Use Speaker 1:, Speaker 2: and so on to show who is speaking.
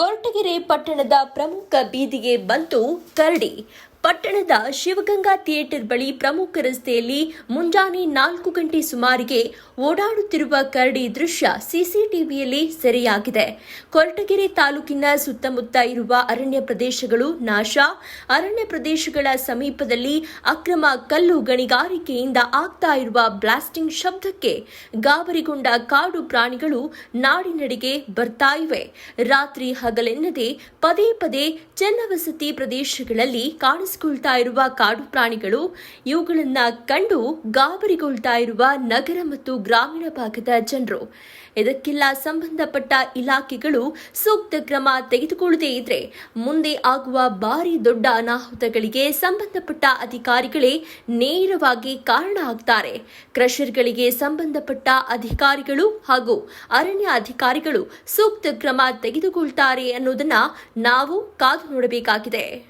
Speaker 1: ಕೊರಟಗೆರೆ ಪಟ್ಟಣದ ಪ್ರಮುಖ ಬೀದಿಗೆ ಬಂತು ಕರಡಿ ಪಟ್ಟಣದ ಶಿವಗಂಗಾ ಥಿಯೇಟರ್ ಬಳಿ ಪ್ರಮುಖ ರಸ್ತೆಯಲ್ಲಿ ಮುಂಜಾನೆ ನಾಲ್ಕು ಗಂಟೆ ಸುಮಾರಿಗೆ ಓಡಾಡುತ್ತಿರುವ ಕರಡಿ ದೃಶ್ಯ ಸಿಸಿಟಿವಿಯಲ್ಲಿ ಸೆರೆಯಾಗಿದೆ. ಕೊರಟಗೆರೆ ತಾಲೂಕಿನ ಸುತ್ತಮುತ್ತ ಇರುವ ಅರಣ್ಯ ಪ್ರದೇಶಗಳು ನಾಶ. ಅರಣ್ಯ ಪ್ರದೇಶಗಳ ಸಮೀಪದಲ್ಲಿ ಅಕ್ರಮ ಕಲ್ಲು ಗಣಿಗಾರಿಕೆಯಿಂದ ಆಗ್ತಾ ಇರುವ ಬ್ಲಾಸ್ಟಿಂಗ್ ಶಬ್ದಕ್ಕೆ ಗಾಬರಿಗೊಂಡ ಕಾಡು ಪ್ರಾಣಿಗಳು ನಾಡಿನಡೆಗೆ ಬರ್ತಾ ಇವೆ. ರಾತ್ರಿ ಹಗಲೆನ್ನದೆ ಪದೇ ಪದೇ ಚೆನ್ನವಸತಿ ಪ್ರದೇಶಗಳಲ್ಲಿ ಕಾಣಿಸಿಕೊಳ್ತಾ ಇರುವ ಕಾಡು ಪ್ರಾಣಿಗಳು ಇವುಗಳನ್ನ ಕಂಡು ಗಾಬರಿಗೊಳ್ತಾ ಇರುವ ನಗರ ಮತ್ತು ಗ್ರಾಮೀಣ ಭಾಗದ ಜನರು. ಇದಕ್ಕೆಲ್ಲ ಸಂಬಂಧಪಟ್ಟ ಇಲಾಖೆಗಳು ಸೂಕ್ತ ಕ್ರಮ ತೆಗೆದುಕೊಳ್ಳದೇ ಇದ್ರೆ ಮುಂದೆ ಆಗುವ ಭಾರಿ ದೊಡ್ಡ ಅನಾಹುತಗಳಿಗೆ ಸಂಬಂಧಪಟ್ಟ ಅಧಿಕಾರಿಗಳೇ ನೇರವಾಗಿ ಕಾರಣ ಆಗ್ತಾರೆ. ಕ್ರಷರ್ಗಳಿಗೆ ಸಂಬಂಧಪಟ್ಟ ಅಧಿಕಾರಿಗಳು ಹಾಗೂ ಅರಣ್ಯ ಅಧಿಕಾರಿಗಳು ಸೂಕ್ತ ಕ್ರಮ ತೆಗೆದುಕೊಳ್ತಾರೆ ಅನ್ನೋದನ್ನ ನಾವು ಕಾದು ನೋಡಬೇಕಾಗಿದೆ.